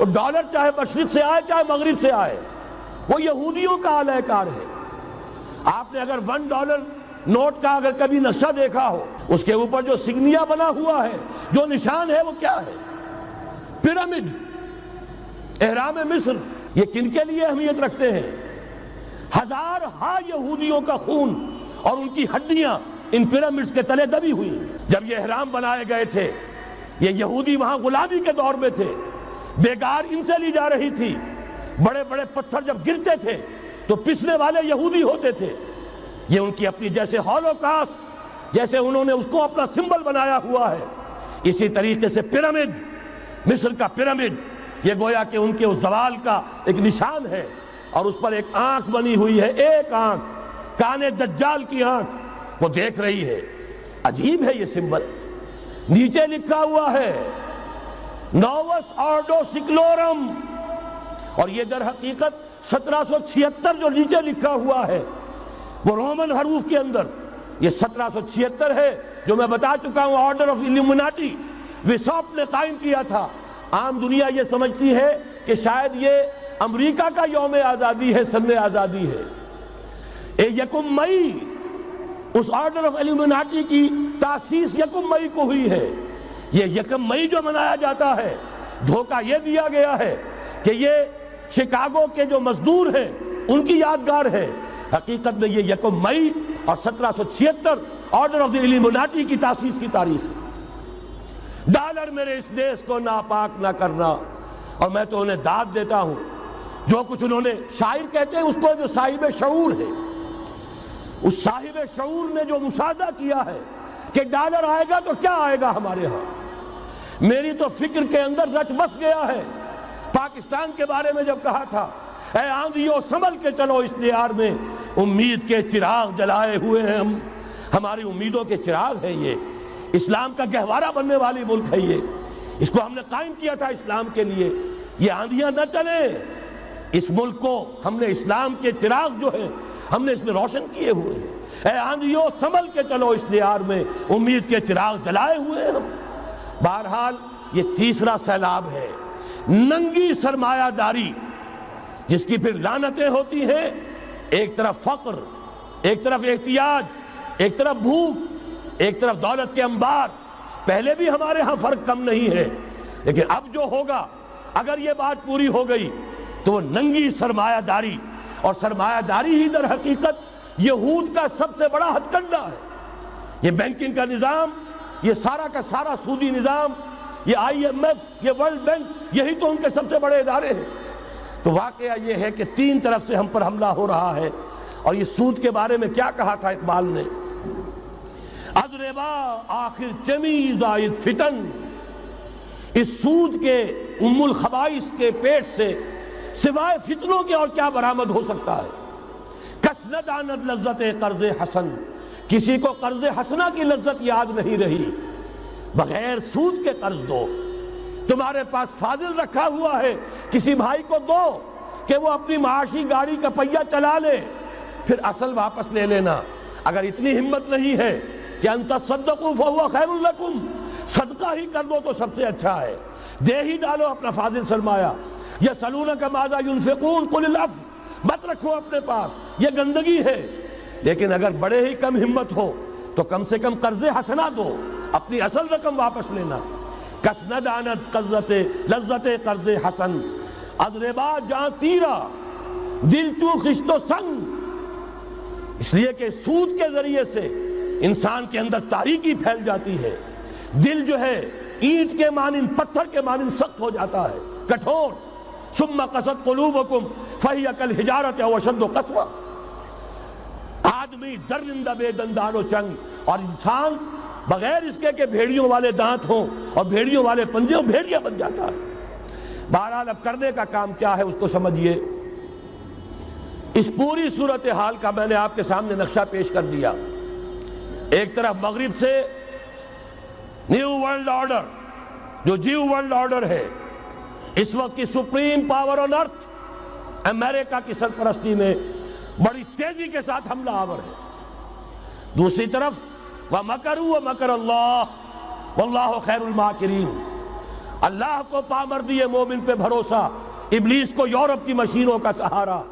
वो डॉलर चाहे मशरक से आए, चाहे मगरब से आए, वो यहूदियों का आलयकार है। आपने अगर वन डॉलर नोट का अगर कभी नक्शा देखा हो, उसके ऊपर जो सिग्निया बना हुआ है, जो निशान है, वो क्या है? पिरामिड, एहराम मिस्र, ये किन के लिए अहमियत रखते हैं? हज़ार हा यहूदियों का खून और उनकी हड्डियाँ इन पिरामिड्स के तले दबी हुई। जब ये एहराम बनाए गए थे, ये यहूदी वहाँ गुलामी के दौर में थे बेगार इनसे ली जा रही थी। बड़े बड़े पत्थर जब गिरते थे तो पिसने वाले यहूदी होते थे। ये उनकी अपनी जैसे हॉलोकास्ट जैसे उन्होंने उसको अपना सिंबल बनाया हुआ है। इसी तरीके से पिरामिड, मिस्र का पिरामिड, ये गोया कि उनके उस जवाल का एक निशान है। और उस पर एक आँख बनी हुई है, एक आँख, काने दज्जाल की आँख, वो देख रही है। अजीब है ये सिंबल। नीचे लिखा हुआ है नोवस ऑर्डो सिक्लोरम और ये दर हकीकत 1776 जो नीचे लिखा हुआ है, वो रोमन हरूफ के अंदर, ये 1776 है, जो मैं बता चुका हूँ, ऑर्डर ऑफ़ इल्यूमिनाटी विसॉप ने कायम किया था। आम दुनिया ये समझती है कि शायद ये अमेरिका का योम आज़ादी है सन आज़ादी है। ए यकुम मई, उस ऑर्डर ऑफ़ एल्यूमिनाटी की तासीस यकुम मई को हुई है। ये यकम मई जो मनाया जाता है, धोखा ये दिया गया है कि ये शिकागो के जो मजदूर हैं, उनकी यादगार है। हकीकत में ये यकम मई और सत्रह सौ छिहत्तर ऑर्डर ऑफ़ द एल्यूमिनाटी की तासीस की तारीख डॉलर मेरे इस देश को नापाक ना करना, और मैं तो उन्हें दाद देता हूँ। जो कुछ उन्होंने शायर कहते हैं, उसको जो साहिब शऊर है। उस साहिब शऊर ने जो मुशादा किया है कि डॉलर आएगा तो क्या आएगा हमारे यहाँ? मेरी तो फ़िक्र के अंदर रच बस गया है। पाकिस्तान के बारे में जब कहा था, ऐ संभल के चलो इस नियार में। उम्मीद के चिराग जलाए हुए हैं हम। हमारी उम्मीदों के चिराग है ये। इस्लाम का गहवारा बनने वाली मुल्क है ये। इसको हमने कायम किया था इस्लाम के लिए। ये आंधियाँ न चले। इस मुल्क को हमने इस्लाम के चिराग जो है, हमने इसमें रोशन किए हुए हैं। आंधियों, संभल के चलो इस नियार में। उम्मीद के चिराग जलाए हुए हैं हम। बहरहाल, ये तीसरा सैलाब है। नंगी सरमायादारी, जिसकी फिर लानतें होती हैं, एक तरफ़ फक्र, एक तरफ़ एहतियाज, एक तरफ़ भूख, एक तरफ़ दौलत के अंबार। पहले भी हमारे यहाँ फ़र्क कम नहीं है, लेकिन अब जो होगा, अगर ये बात पूरी हो गई तो वो नंगी सरमायादारी, और सरमायादारी ही दर हकीकत यहूद का सबसे बड़ा हथकंडा है। ये बैंकिंग का निज़ाम ये सारा का सारा सूदी निज़ाम, ये आईएमएफ ये वर्ल्ड बैंक यही तो उनके सबसे बड़े इदारे हैं। तो वाकया ये है कि तीन तरफ़ से हम पर हमला हो रहा है। और ये सूद के बारे में क्या कहा था इकबाल ने? अजरेबा, आखिर चमी जायद फितन। इस सूद के उमुल खबाइस के पेट से सिवाय फितनों के और क्या बरामद हो सकता है? कसनत आनद लज्जत कर्ज हसन। किसी को कर्ज हसना की लज्जत याद नहीं रही। बगैर सूद के कर्ज दो। तुम्हारे पास फाजिल रखा हुआ है। किसी भाई को दो कि वो अपनी माशी गाड़ी का पहिया चला ले। फिर असल वापस ले लेना। अगर इतनी हिम्मत नहीं है कि अंत सदकुफ हुआ खैरुल्लकुम सदका ही कर दो तो सबसे अच्छा है। दे ही डालो अपना फाजिल सरमाया। यह सलून का माजा यूनफिकून, कुल लफ मत रखो अपने पास। यह गंदगी है। लेकिन अगर बड़े ही कम हिम्मत हो तो कम से कम कर्जे हसना दो, अपनी असल रकम वापस लेना। कसनद आनत कज्जत लज्जत कर्ज हसन। अजरेबा जहाँ तीरा, दिल चू खिश्तो संग। इसलिए कि सूद के ज़रिए से इंसान के अंदर तारीकी फैल जाती है। दिल जो है, ईंट के मानिन, पत्थर के मानिन सख्त हो जाता है। कठोर। सुम्मा कसत कलूबकुम फही अकल हिजारत या वशद कसवा। आदमी दरिंदा बेदंदानो चंग। और इंसान बगैर इसके के भेड़ियों वाले दांत हों और भेड़ियों वाले पंजे हो, भेड़िया बन जाता है। बहरहाल अब करने का काम क्या है उसको समझिए। इस पूरी सूरत हाल का मैंने आपके सामने नक्शा पेश कर दिया। एक तरफ़ मगरिब से न्यू वर्ल्ड ऑर्डर, जो जीव वर्ल्ड ऑर्डर है, इस वक्त की supreme power on earth America की सरपरस्ती में बड़ी तेज़ी के साथ हमला आवर है। दूसरी तरफ़ वह मकर व मकर अल्लाह, वल्लाह खैरुल माकिरीन। अल्लाह को पामर दिए मोमिन पे भरोसा, इबलीस को यूरोप की मशीनों का सहारा।